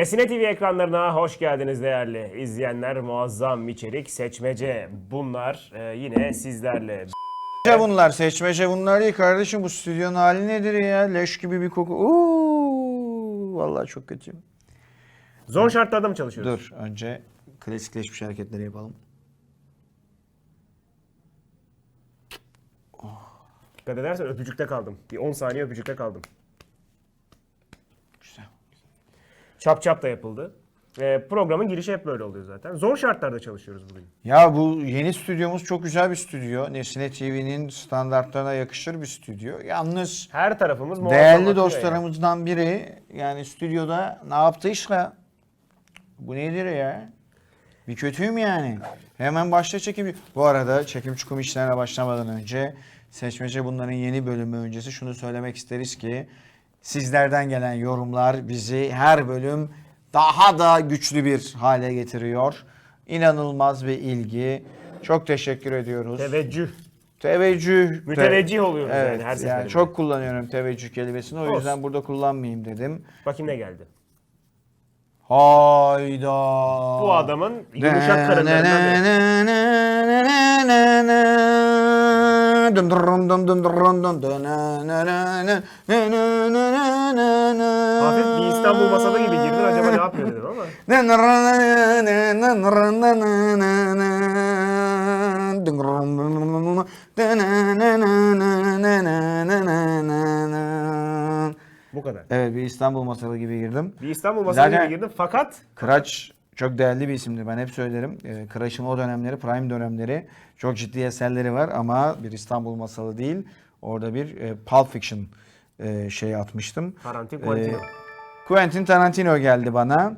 Nesine TV ekranlarına hoş geldiniz değerli izleyenler. Muazzam içerik, seçmece bunlar e, yine sizlerle. Seçmece bunlar, seçmece bunlar değil kardeşim. Bu stüdyonun hali nedir ya? Leş gibi bir koku. Uuu, vallahi çok kötü. Zor şartlarda mı çalışıyoruz? Dur, önce klasikleşmiş hareketleri yapalım. Dikkat edersen öpücükte kaldım. Bir 10 saniye öpücükte kaldım. Güzel. Çap çap da yapıldı. E, programın girişi hep böyle oluyor zaten. Zor şartlarda çalışıyoruz bugün. Ya bu yeni stüdyomuz çok güzel bir stüdyo. Nesine TV'nin standartlarına yakışır bir stüdyo. Yalnız Her tarafımız muazzam değerli akıyor dostlarımızdan biri yani stüdyoda ne yaptıysa bu nedir ya? Bir kötüyüm yani. Hemen başta çekim. Bu arada çekim çukum işlerine başlamadan önce seçmece bunların yeni bölümü öncesi şunu söylemek isteriz ki sizlerden gelen yorumlar bizi her bölüm daha da güçlü bir hale getiriyor. İnanılmaz bir ilgi. Çok teşekkür ediyoruz. Teveccüh. Teveccüh. Müteveccih oluyoruz Evet, yani her seferinde. çok kullanıyorum teveccüh kelimesini. O Olsun. yüzden burada kullanmayayım dedim. Bakayım ne geldi. Hayda. Bu adamın yumuşak karınlarından biri. Hafif bir İstanbul masada gibi girdin acaba ne yapıyor dedim ama. Bu kadar. Evet bir İstanbul masalı gibi girdim. Bir İstanbul masada Zaten- gibi girdin fakat Kıraç çok değerli bir isimdi. Ben hep söylerim. Ee, Kıraç'ın o dönemleri, prime dönemleri çok ciddi eserleri var ama bir İstanbul masalı değil. Orada bir e, Pulp Fiction e, şey atmıştım. Tarantino, Quentino. Ee, Quentin Tarantino geldi bana.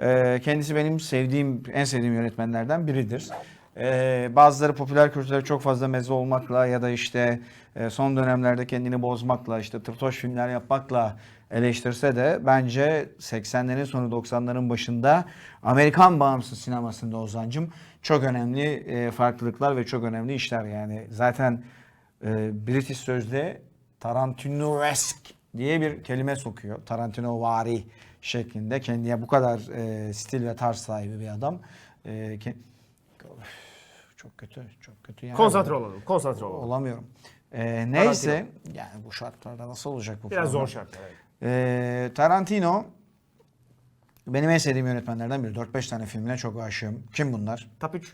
Ee, kendisi benim sevdiğim, en sevdiğim yönetmenlerden biridir. Ee, bazıları popüler kültürde çok fazla meze olmakla ya da işte e, son dönemlerde kendini bozmakla, işte tırtoş filmler yapmakla eleştirse de bence 80'lerin sonu 90'ların başında Amerikan bağımsız sinemasında Ozan'cım çok önemli e, farklılıklar ve çok önemli işler yani. Zaten e, British sözde Tarantino-esque diye bir kelime sokuyor. Tarantino vari şeklinde. Kendine bu kadar e, stil ve tarz sahibi bir adam. E, çok kötü, çok kötü. Yani. konsantre olalım. Konsantre olalım. Olamıyorum. E, neyse, yani bu şartlarda nasıl olacak bu Biraz program? zor şartlar. Evet. E, Tarantino benim en sevdiğim yönetmenlerden biri. 4-5 tane filmine çok aşığım. Kim bunlar? Top 3.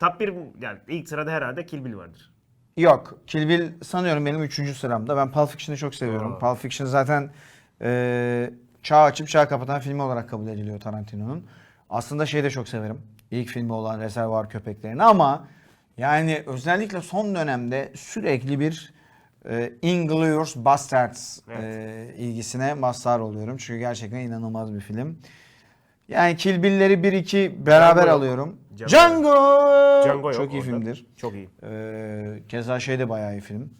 Top 1 yani ilk sırada herhalde Kill Bill vardır. Yok. Kill Bill sanıyorum benim üçüncü sıramda. Ben Pulp Fiction'ı çok seviyorum. Aa. Pulp Fiction zaten e, çağ açıp çağ kapatan film olarak kabul ediliyor Tarantino'nun. Aslında şeyi de çok severim. İlk filmi olan Reservoir Köpeklerini ama yani özellikle son dönemde sürekli bir e, Inglourious Basterds e, ilgisine mazhar oluyorum. Çünkü gerçekten inanılmaz bir film. Yani Kill Bill'leri 1-2 beraber Django alıyorum. Django Django! Django Çok iyi orada. filmdir. Çok iyi. Ee, keza şey de bayağı iyi film.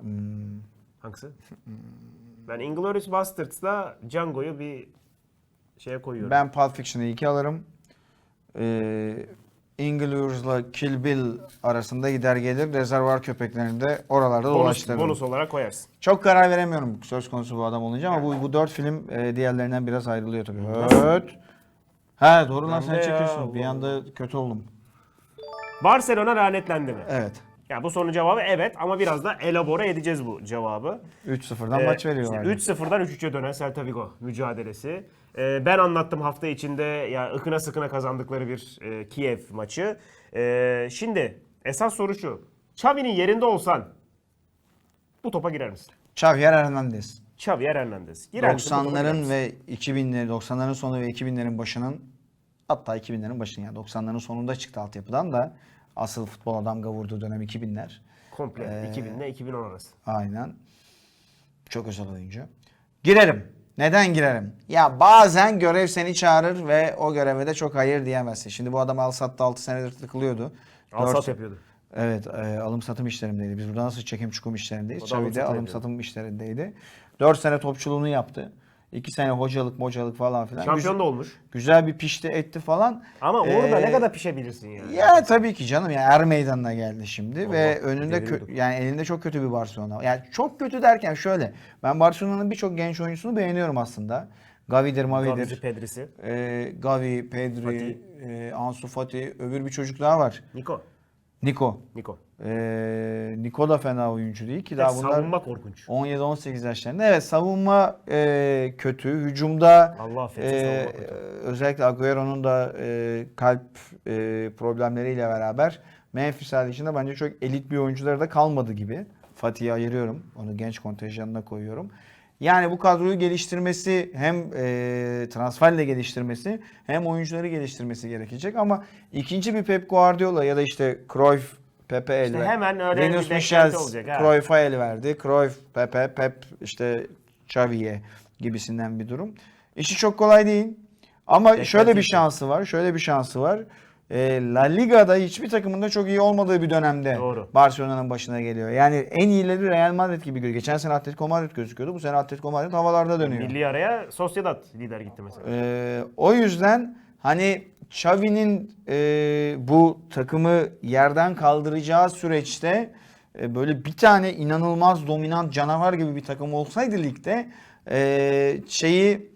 Hmm, Hangisi? ben Inglourious Basterds'la Django'yu bir şeye koyuyorum. Ben Pulp Fiction'ı iki alırım. Ee, Inglourious'la Kill Bill arasında gider gelir. Rezervuar köpeklerini de oralarda bonus, dolaştırırım. bonus olarak koyarsın. Çok karar veremiyorum söz konusu bu adam olunca ama bu, bu dört film e, diğerlerinden biraz ayrılıyor tabii. Evet. Ha doğru lan sen çekiyorsun. ya, bir anda kötü oldum. Barcelona lanetlendi mi? Evet. Ya bu sorunun cevabı evet ama biraz da elabore edeceğiz bu cevabı. 3-0'dan Ee, maç veriyorlar. işte 3-0'dan 3-3'e dönen Celta Vigo mücadelesi. Ee, ben anlattım hafta içinde ya ıkına sıkına kazandıkları bir e, Kiev maçı. Ee, şimdi esas soru şu. Xavi'nin yerinde olsan bu topa girer misin? Xavier Hernandez. Xavier Hernandez. Girer misin? bu topa girer 90'ların misin? ve 2000'lerin 90'ların sonu ve 2000'lerin başının hatta 2000'lerin başının yani 90'ların sonunda çıktı altyapıdan da asıl futbola damga vurduğu dönem 2000'ler. Komple Ee, 2000 ile 2010 arası. Aynen. Çok özel oyuncu. Girerim. Neden girerim? Ya bazen görev seni çağırır ve o göreve de çok hayır diyemezsin. Şimdi bu adam Alsat'ta 6 senedir tıkılıyordu. Alsat Dört- yapıyordu. Evet, e, alım satım işlerindeydi. Biz burada nasıl çekim çukum işlerindeyiz. Xavi de alım satım işlerindeydi. 4 sene topçuluğunu yaptı. 2 sene hocalık mocalık falan filan. Şampiyon da olmuş. güzel bir pişti etti falan. Ama orada Ee, ne kadar pişebilirsin yani? Ya tabii ki canım ya er meydanına geldi şimdi ve önünde kö- deliriyorduk. yani elinde çok kötü bir Barcelona. Yani çok kötü derken şöyle. Ben Barcelona'nın birçok genç oyuncusunu beğeniyorum aslında. Gavi'dir, Mavi'dir. Gavi'si, Pedri'si. Ee, Gavi, Pedri, Fati. e, Ansu Fati, öbür bir çocuk daha var. Niko. Niko. Niko. Ee, Niko da fena oyuncu değil ki daha bunlar Savunma korkunç. 17-18 yaşlarında. Evet savunma e, kötü. Hücumda Allah affetsin e, kötü. özellikle Agüero'nun da e, kalp e, problemleriyle beraber Memphis dışında bence çok elit bir oyuncuları da kalmadı gibi. Fatih'i ayırıyorum. Onu genç kontenjanına koyuyorum. Yani bu kadroyu geliştirmesi hem e, transferle geliştirmesi hem oyuncuları geliştirmesi gerekecek ama ikinci bir Pep Guardiola ya da işte Cruyff, Pepe el İşte ver- hemen öyle bir Michels, olacak. Cruyff'a el verdi. Cruyff, Pepe, Pep işte Xavi'ye gibisinden bir durum. İşi çok kolay değil. Ama Beklenti şöyle bir şansı var. Şöyle bir şansı var. E, La Liga'da hiçbir takımında çok iyi olmadığı bir dönemde Doğru. Barcelona'nın başına geliyor. Yani en iyileri Real Madrid gibi gözüküyor. Geçen sene Atletico Madrid gözüküyordu. Bu sene Atletico Madrid havalarda dönüyor. Milli araya Sociedad lider gitti mesela. Ee, o yüzden hani Xavi'nin e, bu takımı yerden kaldıracağı süreçte e, böyle bir tane inanılmaz dominant canavar gibi bir takım olsaydı ligde e, şeyi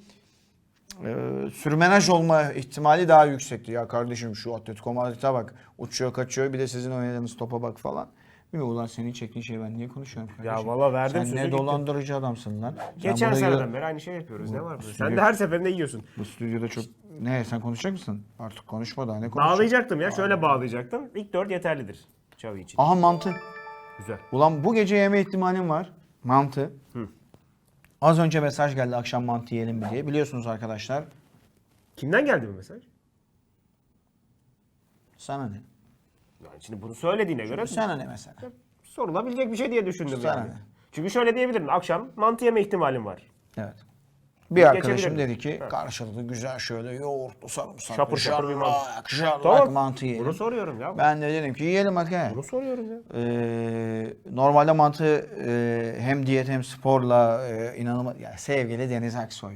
e, sürmenaj olma ihtimali daha yüksekti. Ya kardeşim şu Atletico Madrid'e bak uçuyor kaçıyor bir de sizin oynadığınız topa bak falan. Bilmiyorum ulan senin çektiğin şey ben niye konuşuyorum kardeşim? valla verdim Sen sözü ne gitti. dolandırıcı adamsın lan. Sen Geçen bunu seneden beri aynı şey yapıyoruz. Ne var burada? Sen de her seferinde yiyorsun. bu stüdyoda çok... Ne sen konuşacak mısın? Artık konuşma daha ne konuşacak? Bağlayacaktım ya. Şöyle bağlayacaktım. İlk dört yeterlidir. Xavi için. Aha mantı. Güzel. Ulan bu gece yeme ihtimalim var. Mantı. Az önce mesaj geldi akşam mantı yiyelim mi diye. Biliyorsunuz arkadaşlar. Kimden geldi bu mesaj? Sana ne? Yani şimdi bunu söylediğine göre Sana ne mesela? sorulabilecek bir şey diye düşündüm Sana yani. ne? Çünkü şöyle diyebilirim. Akşam mantı yeme ihtimalim var. Evet. Bir arkadaşım dedi ki Ha. karşılıklı güzel şöyle yoğurtlu sarımsaklı Şapır şapır bir mantı. şarlak, Tamam. mantı yiyelim. Bunu soruyorum ya. Ben de dedim ki yiyelim he. Bunu soruyorum ya. Ee, normalde mantı e, hem diyet hem sporla e, inanılmaz. Ya sevgili Deniz Aksoy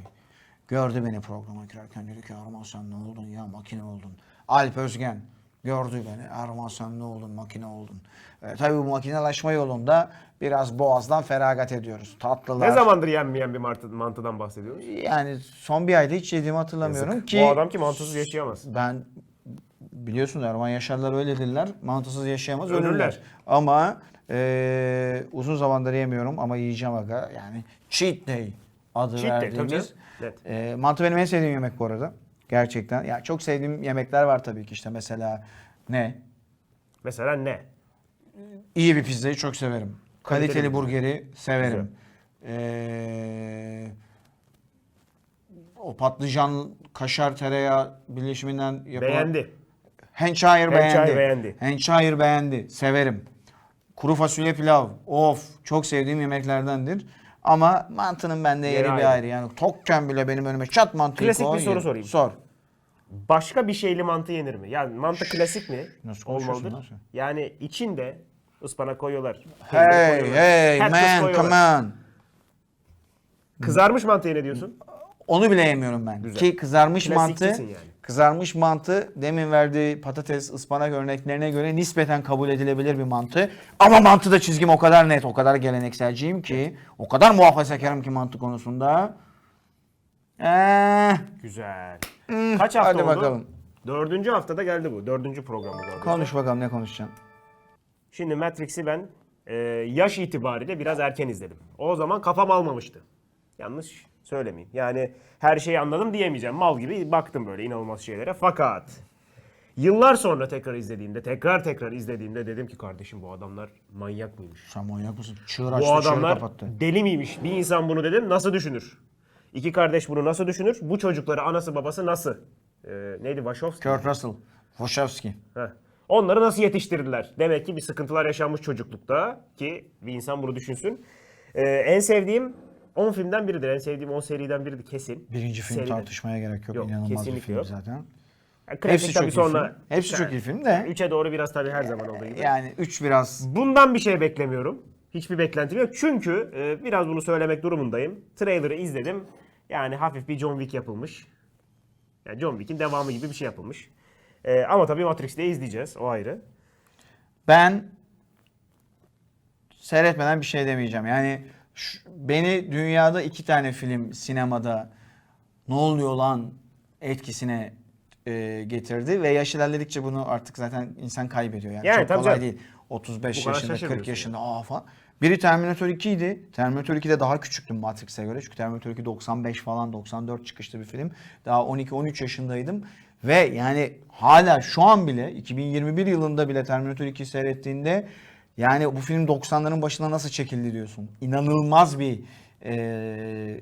gördü beni programa girerken dedi ki Arman sen ne oldun ya makine oldun. Alp Özgen gördü beni Arman sen ne oldun makine oldun. E, tabii bu makinelaşma yolunda biraz boğazdan feragat ediyoruz. Tatlılar. Ne zamandır yenmeyen bir mantı, mantıdan bahsediyoruz? Yani son bir ayda hiç yediğimi hatırlamıyorum Yazık. ki. Bu adam ki mantısız yaşayamaz. Ben biliyorsun Erman Yaşarlar öyledirler. Mantısız yaşayamaz ölürler. Ölürler. Ama e, uzun zamandır yemiyorum ama yiyeceğim aga. Yani cheat day adı Cheat day, tabii verdiğimiz. Net. E, mantı benim en sevdiğim yemek bu arada. Gerçekten. Ya çok sevdiğim yemekler var tabii ki işte mesela ne? Mesela ne? İyi bir pizzayı çok severim. Kaliteli Kaliteli burgeri severim. Ee, o patlıcan kaşar tereyağı birleşiminden yapılan Beğendi. Hampshire beğendi. Beğendi. Hampshire beğendi. Severim. Kuru fasulye pilav. Of. Çok sevdiğim yemeklerdendir. Ama mantının bende yeri, Yeri bir ayrı. ayrı. Yani tokken bile benim önüme çat mantıyı Klasik bir soru yerim. sorayım. Sor. Başka bir şeyli mantı yenir mi? Yani mantı klasik mi? Nasıl konuşuyorsun lan sen? Yani içinde ıspanak koyuyorlar. Hey koyuyorlar, hey patates man koyuyorlar. come on. Kızarmış mantıya ne diyorsun? Onu bile yemiyorum ben. Ki kızarmış Klasikçisin mantı, yani. Kızarmış mantı demin verdiği patates, ıspanak örneklerine göre nispeten kabul edilebilir bir mantı. Ama mantıda çizgim o kadar net, o kadar gelenekselciyim ki, o kadar muhafazakarım ki mantı konusunda. Eee, Güzel. Kaç hafta hadi oldu? bakalım. Dördüncü haftada geldi bu. Dördüncü program bu. konuş bakalım ne konuşacaksın. Şimdi Matrix'i ben e, yaş itibariyle biraz erken izledim. O zaman kafam almamıştı. Yanlış söylemeyeyim. Yani her şeyi anladım diyemeyeceğim. Mal gibi baktım böyle inanılmaz şeylere. Fakat yıllar sonra tekrar izlediğimde, tekrar tekrar izlediğimde dedim ki kardeşim bu adamlar manyak mıymış? Sen manyak mısın? Çığır Bu açtı, çığır adamlar kapattı. deli miymiş? Bir insan bunu dedim nasıl düşünür? İki kardeş bunu nasıl düşünür? Bu çocukları anası babası nasıl? Ee, neydi? Wachowski? Kurt Russell, Wachowski. Heh. Onları nasıl yetiştirdiler? Demek ki bir sıkıntılar yaşanmış çocuklukta ki bir insan bunu düşünsün. Ee, en sevdiğim 10 filmden biridir. En sevdiğim 10 seriden biridir kesin. Birinci film Seriden. tartışmaya gerek yok. Yok, İnanılmaz bir kesinlikle film yok. zaten. Yani klasik Hepsi çok tabii iyi sonra, film. Hepsi çok iyi film de. 3'e doğru biraz tabii her zaman olduğu gibi. Yani 3 biraz Bundan bir şey beklemiyorum. Hiçbir beklentim yok. Çünkü e, biraz bunu söylemek durumundayım. Trailer'ı izledim. Yani hafif bir John Wick yapılmış. Yani John Wick'in devamı gibi bir şey yapılmış. E, ama tabii Matrix'te izleyeceğiz. O ayrı. Ben seyretmeden bir şey demeyeceğim. Yani şu- beni dünyada iki tane film sinemada ne oluyor lan etkisine e, getirdi ve yaş ilerledikçe bunu artık zaten insan kaybediyor yani, Yani çok kolay canım. değil. 35 Bu kadar yaşında, 40 şaşırmıyorsun yaşında aa falan. Biri Terminator 2 idi. Terminator 2'de daha küçüktüm Matrix'e göre. Çünkü Terminator 2 95 falan 94 çıkışlı bir film. Daha 12-13 yaşındaydım. Ve yani hala şu an bile 2021 yılında bile Terminator 2'yi seyrettiğinde yani bu film 90'ların başında nasıl çekildi diyorsun. İnanılmaz bir e,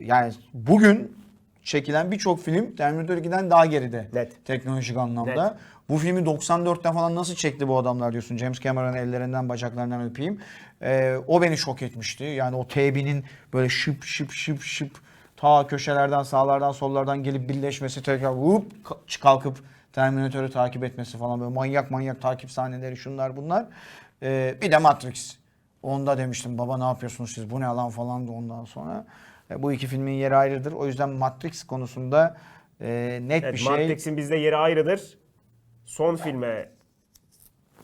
yani bugün çekilen birçok film Terminator 2'den daha geride. Net. Teknolojik anlamda. Net. Bu filmi 94'te falan nasıl çekti bu adamlar diyorsun. James Cameron'ın ellerinden bacaklarından öpeyim. Ee, o beni şok etmişti. Yani o TB'nin böyle şıp şıp şıp şıp ta köşelerden sağlardan sollardan gelip birleşmesi tekrar vup ka- kalkıp Terminator'ı takip etmesi falan böyle manyak manyak takip sahneleri şunlar bunlar. Ee, bir de Matrix. Onda demiştim baba ne yapıyorsunuz siz bu ne lan falan da ondan sonra. E, bu iki filmin yeri ayrıdır. O yüzden Matrix konusunda e, net Evet, bir şey. Matrix'in bizde yeri ayrıdır. Son filme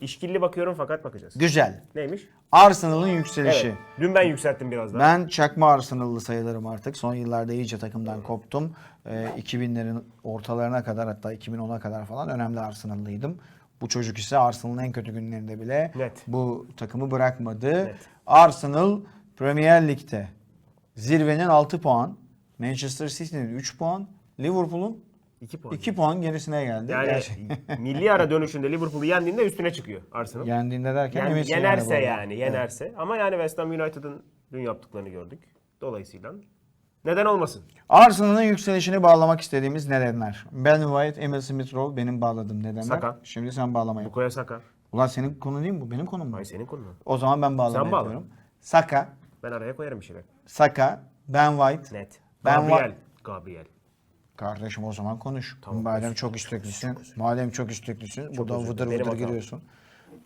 işkilli bakıyorum fakat bakacağız. Güzel. Neymiş? Arsenal'ın yükselişi. Evet. Dün ben yükselttim biraz daha. Ben çakma Arsenal'lı sayılırım artık. Son yıllarda iyice takımdan koptum. Ee, 2000'lerin ortalarına kadar hatta 2010'a kadar falan önemli Arsenal'lıydım. Bu çocuk ise Arsenal'ın en kötü günlerinde bile Net. bu takımı bırakmadı. Net. Arsenal Premier Lig'de zirvenin 6 puan, Manchester City'nin 3 puan, Liverpool'un 2 puan. 2 puan gerisine geldi. Yani milli ara dönüşünde Liverpool'u yendiğinde üstüne çıkıyor Arsenal. Yendiğinde derken Yen- yenerse arada. yani, yenerse. Ama yani West Ham United'ın dün yaptıklarını gördük. Dolayısıyla neden olmasın? Arsenal'ın yükselişini bağlamak istediğimiz nedenler. Ben White, Emil Smith Rowe benim bağladığım nedenler. Saka. Şimdi sen bağlama yap. Bukayo Saka. Ulan senin konu değil mi bu? Benim konum mu? Ay senin konun. O zaman ben bağlama Sen bağla. yapıyorum. Saka, Ben araya koyarım bir şeyler. Saka, Ben White. Net. Ben Gabriel. va- Gabriel. Kardeşim o zaman konuş. Tamam, Madem çok isteklüsün. Madem çok isteklüsün. Burada özür vıdır vıdır giriyorsun.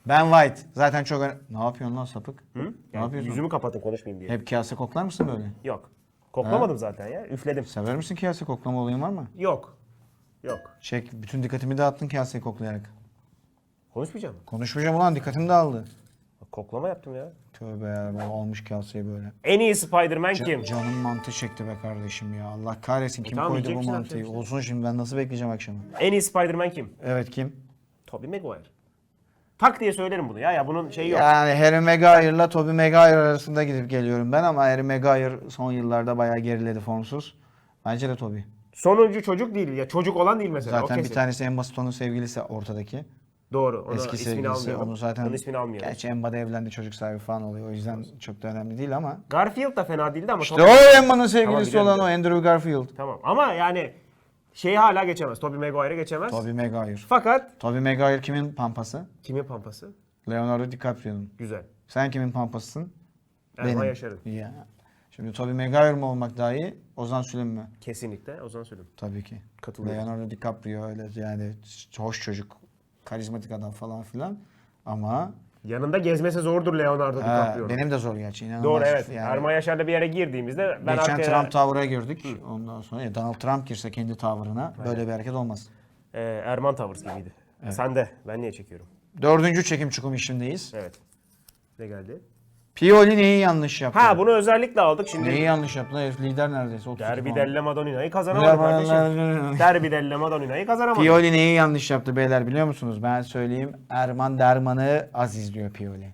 Ben White. Zaten çok Ne yapıyorsun lan sapık? Hı? Ne Yani yapıyorsun? yüzümü kapatın konuşmayayım diye. Hep kase koklar mısın böyle? Yok. Koklamadım zaten ya. Üfledim. Sever misin kase koklama olayın var mı? Yok. Yok. Çek. Bütün dikkatimi dağıttın kaseyi koklayarak. Konuşmayacağım. Konuşmayacağım ulan dikkatim dağıldı. Koklama yaptım ya. Tövbe ya böyle almış kaseyi böyle. En iyi Spider-Man kim? Canım mantı çekti be kardeşim ya. Allah kahretsin kim tamam, koydu bu mantıyı. akşam Olsun şimdi ben nasıl bekleyeceğim akşamı. En iyi Spider-Man kim? Evet kim? Tobey Maguire. Tak diye söylerim bunu ya. Ya bunun şeyi yok. Yani Harry Maguire'la Tobey Maguire arasında gidip geliyorum ben ama Harry Maguire son yıllarda bayağı geriledi formsuz. Bence de Tobey. Sonuncu çocuk değil ya. Çocuk olan değil mesela. Zaten bir kesin. tanesi Emma Stone'un sevgilisi ortadaki. Doğru. Onu Eski ismini sevgilisi. almıyorum. Onu zaten Onun ismini almıyorum. Gerçi Emma da evlendi çocuk sahibi falan oluyor. O yüzden çok da önemli değil ama. Garfield da fena değildi ama İşte o Emma'nın sevgilisi biliyorum, olan o. Andrew Garfield. Tamam ama yani şeyi hala geçemez. Tobey Maguire'ı geçemez. Tobey Maguire. Fakat Tobey Maguire kimin pampası? kimin pampası? Leonardo DiCaprio'nun. Güzel. Sen kimin pampasısın? Erman Yaşar'ın. Ya. Şimdi Tobey Maguire mı olmak daha iyi? Ozan Sülüm mü? Kesinlikle. O zaman söyleyeyim. Tabii ki. Katılıyorum. Leonardo DiCaprio öyle yani hoş çocuk, karizmatik adam falan filan. Ama Yanında gezmesi zordur Leonardo DiCaprio'nun. benim de zor gerçi. inanılmaz. Doğru evet. Yani Erman Yaşar'la bir yere girdiğimizde ben geçen arkaya... Trump Tower'a girdik. Ondan sonra ya Donald Trump girse kendi tavrına böyle bir hareket olmaz. Ee, Erman Towers gibiydi. Sen de. Ben niye çekiyorum? Dördüncü çekim çukum işindeyiz. Evet. Ne geldi? Pioli neyi yanlış yaptı? Ha bunu özellikle aldık. Şimdi Neyi yanlış yaptı? Herif lider neredeyse. 32 Derbi puan. delle Madonina'yı kazanamadı kardeşim. Derbi delle Madonina'yı kazanamadı. Pioli neyi yanlış yaptı beyler biliyor musunuz? Ben söyleyeyim. Erman Derman'ı az izliyor Pioli.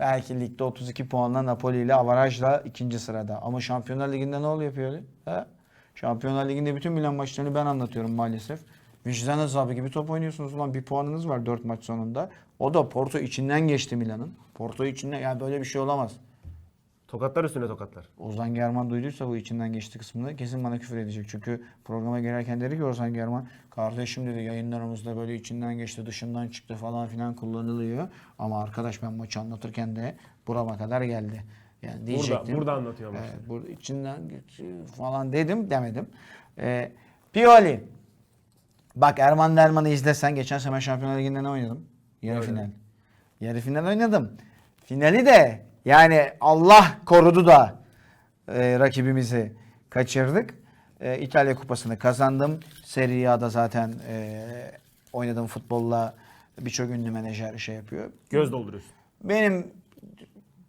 Belki ligde 32 puanla Napoli ile avarajla ikinci sırada. Ama Şampiyonlar Ligi'nde ne oluyor Pioli? Ha? Şampiyonlar Ligi'nde bütün Milan maçlarını ben anlatıyorum maalesef. Vicdan azabı gibi top oynuyorsunuz. Ulan bir puanınız var 4 maç sonunda. O da Porto içinden geçti Milan'ın. Porto içinden yani böyle bir şey olamaz. Tokatlar üstüne tokatlar. Ozan German duyduysa bu içinden geçti kısmını kesin bana küfür edecek. Çünkü programa girerken dedi ki Ozan German kardeşim dedi yayınlarımızda böyle içinden geçti dışından çıktı falan filan kullanılıyor. Ama arkadaş ben maçı anlatırken de burama kadar geldi. Yani diyecektim. burada anlatıyor maçı. Evet, burada içinden geçti falan dedim demedim. Ee, Pioli. Bak Erman Derman'ı izlesen geçen sene Şampiyonlar Ligi'nde ne oynadım? Yarı Öyle. final. Yarı final oynadım. Finali de yani Allah korudu da e, rakibimizi kaçırdık. E, İtalya Kupası'nı kazandım. Serie A'da zaten e, oynadığım futbolla birçok ünlü menajer şey yapıyor. Göz dolduruyorsun. Benim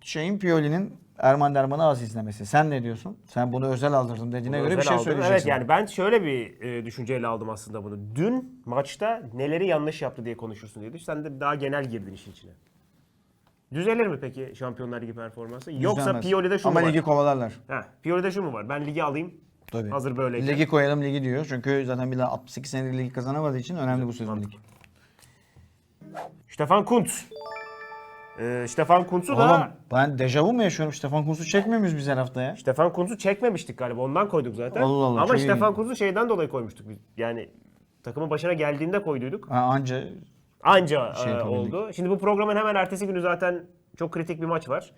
şeyim Pioli'nin Erman Derman'ı az izlemesi. Sen ne diyorsun? Sen bunu özel aldırdın dediğine göre bir şey aldım. söyleyeceksin. Evet yani ben şöyle bir e, düşünceyle aldım aslında bunu. Dün maçta neleri yanlış yaptı diye konuşursun diye. Sen de daha genel girdin işin içine. Düzelir mi peki Şampiyonlar Ligi performansı? Yoksa Düzelmez. Pioli'de şu Ama mu var? ligi kovalarlar. Ha, Pioli'de şu mu var? Ben ligi alayım. Tabii. Hazır böyleyken. Ligi koyalım ligi diyor. Çünkü zaten bir daha 68 senedir ligi kazanamadığı için önemli bu lig. Stefan Kuntz. Ee, Stefan Kuntz'u Oğlum da ben dejavu mu yaşıyorum? Stefan Kuntz'u çekmiyor muyuz biz her hafta ya? Stefan Kuntz'u çekmemiştik galiba. Ondan koyduk zaten. Allah Allah, Ama çok Stefan iyi. Kuntz'u şeyden dolayı koymuştuk. biz. Yani takımın başına geldiğinde koyduyduk. Ha, anca Anca Şey e, yapabildik. oldu. Şimdi bu programın hemen ertesi günü zaten çok kritik bir maç var.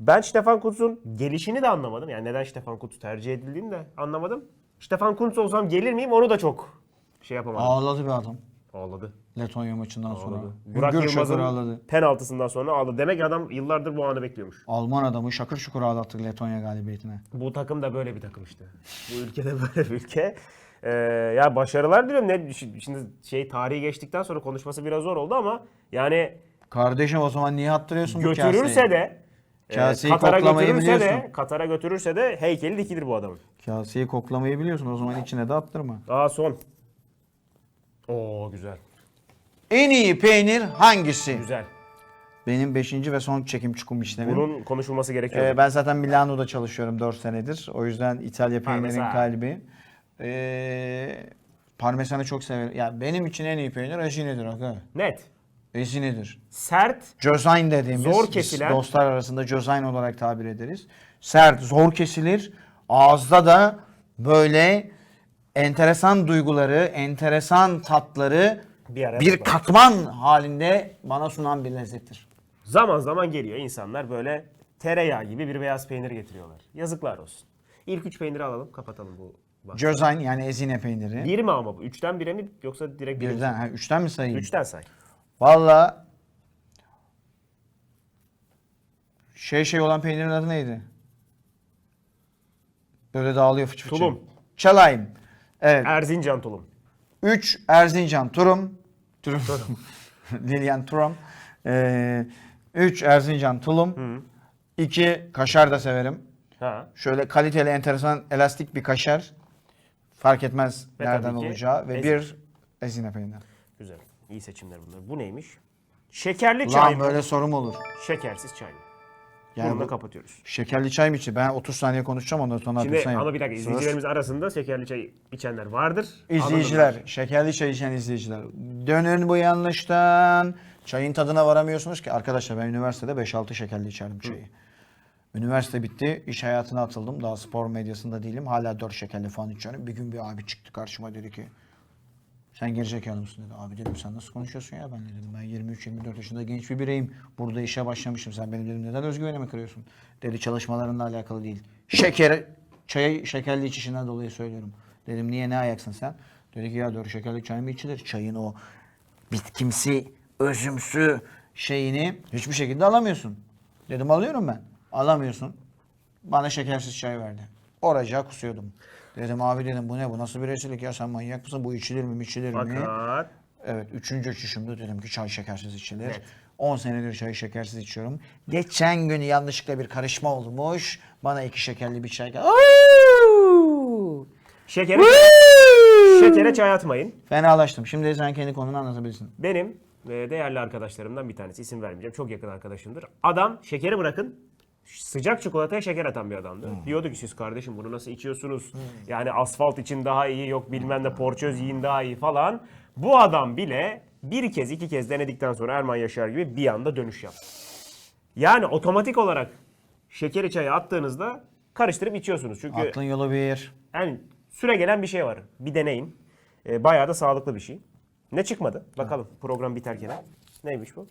Ben Stefan Kuntz'un gelişini de anlamadım. Yani neden Stefan Kuntz tercih edildiğini de anlamadım. Stefan Kuntz olsam gelir miyim onu da çok şey yapamadım. ağladı bir adam. Ağladı. Letonya maçından sonra. Ağladı. Burak Hüngür şakır Yılmaz'ın ağladı. penaltısından sonra ağladı. Demek ki adam yıllardır bu anı bekliyormuş. Alman adamı şakır şukur ağlattı Letonya galibiyetine. Bu takım da böyle bir takım işte. Bu ülkede böyle bir ülke. Ee, ya başarılar diliyorum. Ne, şimdi şey tarihi geçtikten sonra konuşması biraz zor oldu ama yani Kardeşim o zaman niye attırıyorsun bu götürürse kaseyi? de e, Kaseyi Katar'a koklamayı götürürse de biliyorsun. Katar'a götürürse de heykeli dikilir bu adamın. Kaseyi koklamayı biliyorsun o zaman içine de attırma. Aa son. Oo güzel. En iyi peynir hangisi? Güzel. Benim 5. ve son çekim çukum işlemim. Bunun konuşulması gerekiyor. Ee, ben zaten Milano'da çalışıyorum 4 senedir. O yüzden İtalya peynirin Parmesan. kalbi. Ee, parmesanı çok severim. Ya benim için en iyi peynir Ezine'dir aga. Net. Ezine'dir. Sert. Jozain dediğimiz Zor biz kesilen- dostlar arasında Jozain olarak tabir ederiz. Sert, zor kesilir. Ağızda da böyle enteresan duyguları, enteresan tatları Bir araya bir toplar. katman halinde bana sunan bir lezzettir. Zaman zaman geliyor insanlar böyle tereyağı gibi bir beyaz peynir getiriyorlar. Yazıklar olsun. İlk üç peyniri alalım kapatalım bu bahsi. Jozain yani ezine peyniri. Bir mi ama bu? Üçten bire mi yoksa direkt bire mi? Birden, ha, üçten mi sayayım? Üçten say. Valla şey şey olan peynirin adı neydi? Böyle dağılıyor fıç fıçı. Tulum. Çalayım. Evet. Erzincan tulum. 3 Erzincan Turum. Turum. Lilian Turum. 3 Erzincan Tulum. 2 kaşar da severim. Ha. Şöyle kaliteli enteresan elastik bir kaşar. Fark etmez Ve nereden olacağı. Ve ez- bir ezine peyniri. Güzel. İyi seçimler bunlar. Bu neymiş? Şekerli çay Lan böyle sorum olur. Şekersiz çay mı? Yani Bunu da bu- kapatıyoruz. Şekerli çay mı içi? Ben 30 saniye konuşacağım ondan sonra Şimdi yapıyorsan yap. ama bir dakika Sus. izleyicilerimiz arasında şekerli çay içenler vardır. İzleyiciler, Anladılar. şekerli çay içen izleyiciler. Dönün bu yanlıştan. Çayın tadına varamıyorsunuz ki. Arkadaşlar ben üniversitede 5-6 şekerli içerdim çayı. Üniversite bitti, iş hayatına atıldım. Daha spor medyasında değilim. Hala 4 şekerli falan içiyorum. Bir gün bir abi çıktı karşıma dedi ki sen gerizekalı mısın dedi. Abi dedim sen nasıl konuşuyorsun ya ben de dedim. Ben 23-24 yaşında genç bir bireyim. Burada işe başlamışım. Sen benim dedim neden özgüvenimi kırıyorsun? Dedi çalışmalarınla alakalı değil. Şeker, çayı şekerli içişinden dolayı söylüyorum. Dedim niye ne ayaksın sen? Dedi ki ya 4 şekerli çay mı içilir? Çayın o bitkimsi, özümsü şeyini hiçbir şekilde alamıyorsun. Dedim alıyorum ben. Alamıyorsun. Bana şekersiz çay verdi. Oracağı kusuyordum. Dedim abi dedim bu ne bu nasıl bir rezillik ya sen manyak mısın bu içilir mi içilir mi? Fakat Evet üçüncü açışımda dedim ki çay şekersiz içilir. Evet. 10 senedir çay şekersiz içiyorum. Geçen gün yanlışlıkla bir karışma olmuş. Bana iki şekerli bir çay geldi. Şekere, şekere çay atmayın. Fenalaştım. Şimdi sen kendi konunu anlatabilirsin. Benim e, değerli arkadaşlarımdan bir tanesi. isim vermeyeceğim. Çok yakın arkadaşımdır. Adam şekeri bırakın sıcak çikolataya şeker atan bir adamdı. Diyordu ki siz kardeşim bunu nasıl içiyorsunuz? Yani asfalt için daha iyi yok bilmem ne porçöz yiyin daha iyi falan. Bu adam bile bir kez iki kez denedikten sonra Erman Yaşar gibi bir anda dönüş yaptı. Yani otomatik olarak şekeri çaya attığınızda karıştırıp içiyorsunuz. Çünkü Aklın yolu bir. yani süre gelen bir şey var. Bir deneyin. Ee, bayağı da sağlıklı bir şey. Ne çıkmadı? Bakalım program biterken. Neymiş bu?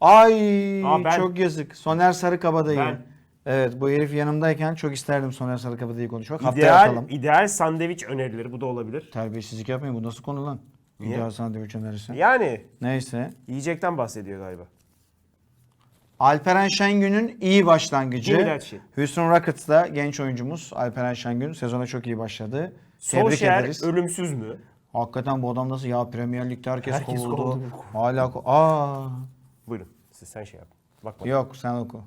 Ay Aa, ben- çok yazık. Soner Sarıkabadayı. Ben- Evet bu herif yanımdayken çok isterdim Soner Sarıkabadayı konuşmak. Haftaya İdeal, atalım. ideal sandviç önerileri bu da olabilir. Terbiyesizlik yapmayın bu nasıl konu lan? İdeal sandviç önerisi. Yani Neyse. yiyecekten bahsediyor galiba. Alperen Şengün'ün iyi başlangıcı. That shit. Houston Rockets'ta genç oyuncumuz Alperen Şengün sezona çok iyi başladı. Tebrik Solskjaer ederiz. ölümsüz mü? Hakikaten bu adam nasıl ya Premier Lig'de herkes, Herkes kovuldu. kovuldu. Hala ko- Aa. Buyurun. Siz sen şey yap. Bak. Yok sen oku.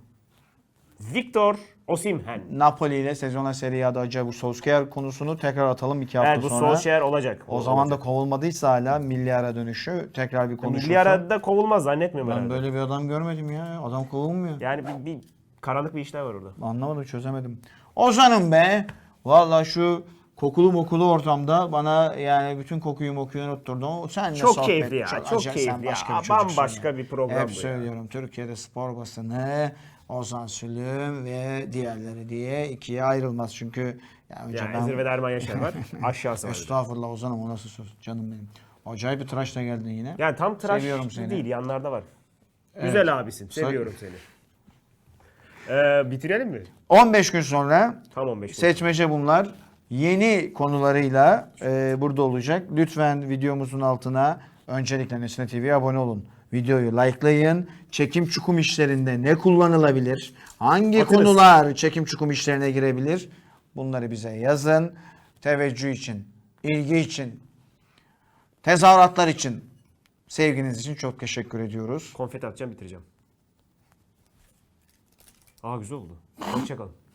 Victor Osimhen. Napoli ile sezona Serie A'da acaba bu Solskjaer konusunu tekrar atalım iki hafta Evet bu sonra. Solskjaer olacak. O zaman da kovulmadıysa hala milli ara dönüşü tekrar bir konuşulsun. Milli arada kovulmaz zannetmiyorum Ben herhalde. böyle bir adam görmedim ya. Adam kovulmuyor. Yani bir, bir karanlık bir işler var orada. Anlamadım çözemedim. Ozan'ım be. Valla şu kokulu mokulu ortamda bana yani bütün kokuyu mokuyu unutturdu. Sen Çok keyifli ya, çok acayip, sen keyifli ya. başka bir Bambaşka ya. bir program Hep bu ya. söylüyorum Türkiye'de spor basını Ozan Sülüm ve diğerleri diye ikiye ayrılmaz. Çünkü ya önce Yani ben... zirvede Erman Yaşar var. Aşağısı var. Estağfurullah Ozan'ım o nasıl söz canım benim. Acayip bir tıraşla geldin yine. Yani tam tıraş Seviyorum seni. değil yanlarda var. Güzel abisin. Seviyorum seni. Ee, bitirelim mi? 15 gün sonra Tam 15 gün. Seçmece bunlar. Yeni konularıyla e, burada olacak. Lütfen videomuzun altına öncelikle Nesne TV'ye abone olun. Videoyu likelayın. Çekim çukum işlerinde ne kullanılabilir? Hangi Atınız. konular çekim çukum işlerine girebilir? Bunları bize yazın. Teveccüh için, ilgi için, tezahüratlar için, sevginiz için çok teşekkür ediyoruz. Konfeti atacağım bitireceğim. Aa güzel oldu. Hoşçakalın.